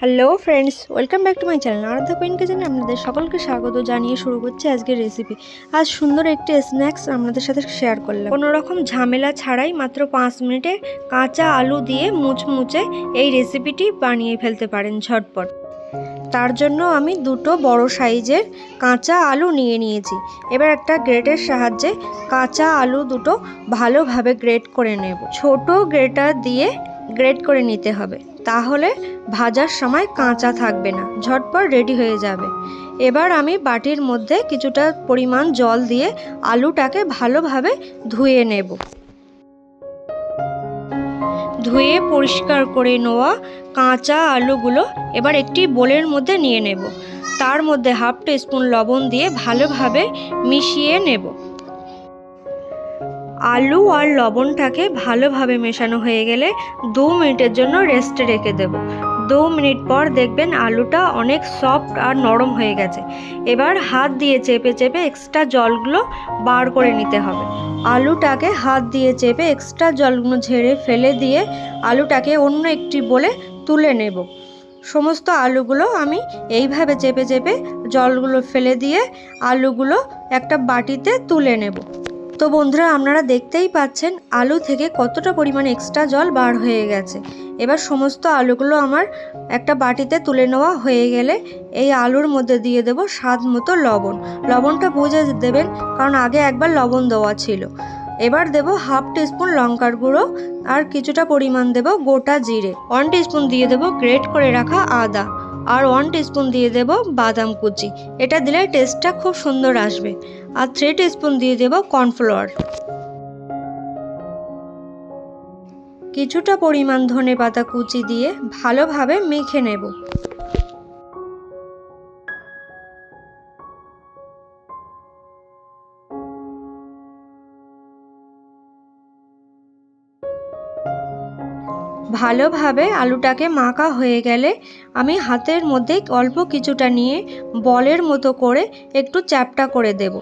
Hello friends welcome back to my channel Aradhya কুইনকে জানি আপনাদের সকলকে স্বাগত জানিয়ে শুরু করছে আজকের রেসিপি আজ সুন্দর একটি স্ন্যাক্স আপনাদের সাথে শেয়ার করলাম। কোনো রকম ঝামেলা ছাড়াই মাত্র পাঁচ মিনিটে কাঁচা আলু দিয়ে মুচমুচে এই রেসিপিটি বানিয়ে ফেলতে পারেন ঝটপট। তার জন্য আমি দুটো বড় সাইজের কাঁচা আলু নিয়ে নিয়েছি। এবার একটা গ্রেটের সাহায্যে কাঁচা আলু দুটো ভালোভাবে গ্রেট করে নেব। ছোট গ্রেটার দিয়ে গ্রেট করে নিতে হবে। তাহলে ভাজার সময় কাঁচা থাকবে না, ঝটপট রেডি হয়ে যাবে। এবার আমি বাটির মধ্যে কিছুটা পরিমাণ জল দিয়ে আলুটাকে ভালোভাবে ধুয়ে নেব। ধুয়ে পরিষ্কার করে নেওয়া কাঁচা আলুগুলো এবার একটি বোলের মধ্যে নিয়ে নেব। তার মধ্যে হাফ স্পুন লবণ দিয়ে ভালোভাবে মিশিয়ে নেব। আলু আর লবণটাকে ভালোভাবে মেশানো হয়ে গেলে দু মিনিটের জন্য রেস্টে রেখে দেব। দু মিনিট পর দেখবেন আলুটা অনেক সফট আর নরম হয়ে গেছে। এবার হাত দিয়ে চেপে চেপে এক্সট্রা জলগুলো বার করে নিতে হবে। আলুটাকে হাত দিয়ে চেপে এক্সট্রা জলগুলো ঝেড়ে ফেলে দিয়ে আলুটাকে অন্য একটি বলে তুলে নেব। সমস্ত আলুগুলো আমি এইভাবে চেপে চেপে জলগুলো ফেলে দিয়ে আলুগুলো একটা বাটিতে তুলে নেব। তো বন্ধুরা, আপনারা দেখতেই পাচ্ছেন আলু থেকে কতটা পরিমাণ এক্সট্রা জল বার হয়ে গেছে। এবার সমস্ত আলুগুলো আমার একটা বাটিতে তুলে নেওয়া হয়ে গেলে এই আলুর মধ্যে দিয়ে দেব স্বাদ মতো লবণ। লবণটা বুঝে দেবেন, কারণ আগে একবার লবণ দেওয়া ছিল। এবার দেব হাফ টিস্পুন লঙ্কার গুঁড়ো আর কিছুটা পরিমাণ দেব গোটা জিরে। ওয়ান টিস্পুন দিয়ে দেব গ্রেট করে রাখা আদা আর ওয়ান টিস্পুন দিয়ে দেব বাদাম কুচি। এটা দিলে টেস্টটা খুব সুন্দর আসবে। আর থ্রি টিস্পুন দিয়ে দেব কর্নফ্লাওয়ার কিছুটা পরিমাণ ধনে পাতা কুচি দিয়ে ভালোভাবে মেখে নেব। ভালোভাবে আলুটাকে মাখা হয়ে গেলে আমি হাতের মধ্যে অল্প কিছুটা নিয়ে বলের মতো করে একটু চ্যাপটা করে দেব।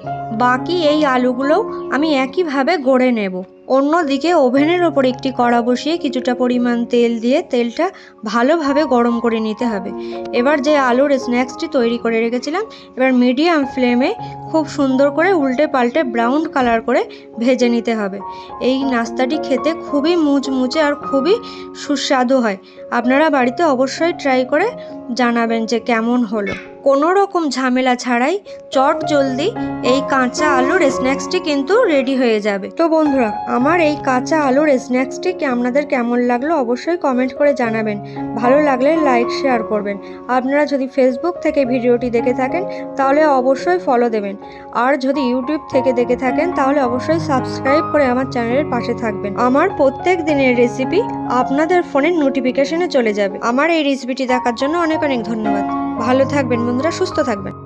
বাকি এই আলুগুলোও আমি একইভাবে গড়ে নেব। অন্যদিকে ওভেনের ওপর একটি কড়া বসিয়ে কিছুটা পরিমাণ তেল দিয়ে তেলটা ভালোভাবে গরম করে নিতে হবে। এবার যে আলুর স্ন্যাক্সটি তৈরি করে রেখেছিলাম, এবার মিডিয়াম ফ্লেমে খুব সুন্দর করে উল্টে পাল্টে ব্রাউন কালার করে ভেজে নিতে হবে। এই নাস্তাটি খেতে খুবই মুচমুচে আর খুবই সুস্বাদু হয়। আপনারা বাড়িতে অবশ্যই ট্রাই করে জানাবেন যে কেমন হলো। কোনো রকম ঝামেলা ছাড়াই চট জলদি এই কাঁচা আলুর স্ন্যাক্সটি কিন্তু রেডি হয়ে যাবে। তো বন্ধুরা, আমার এই কাঁচা আলুর স্ন্যাক্সটি কি আপনাদের কেমন লাগল অবশ্যই কমেন্ট করে জানাবেন। ভালো লাগলে লাইক শেয়ার করবেন। আপনারা যদি ফেসবুক থেকে ভিডিওটি দেখে থাকেন, তাহলে অবশ্যই ফলো দেবেন। আর যদি ইউটিউব থেকে দেখে থাকেন, তাহলে অবশ্যই সাবস্ক্রাইব করে আমার চ্যানেলের পাশে থাকবেন। আমার প্রত্যেক দিনের রেসিপি আপনাদের ফোনের নোটিফিকেশনে চলে যাবে। আমার এই রেসিপিটি দেখার জন্য অনেক অনেক ধন্যবাদ। ভালো থাকবেন বন্ধুরা, সুস্থ থাকবেন।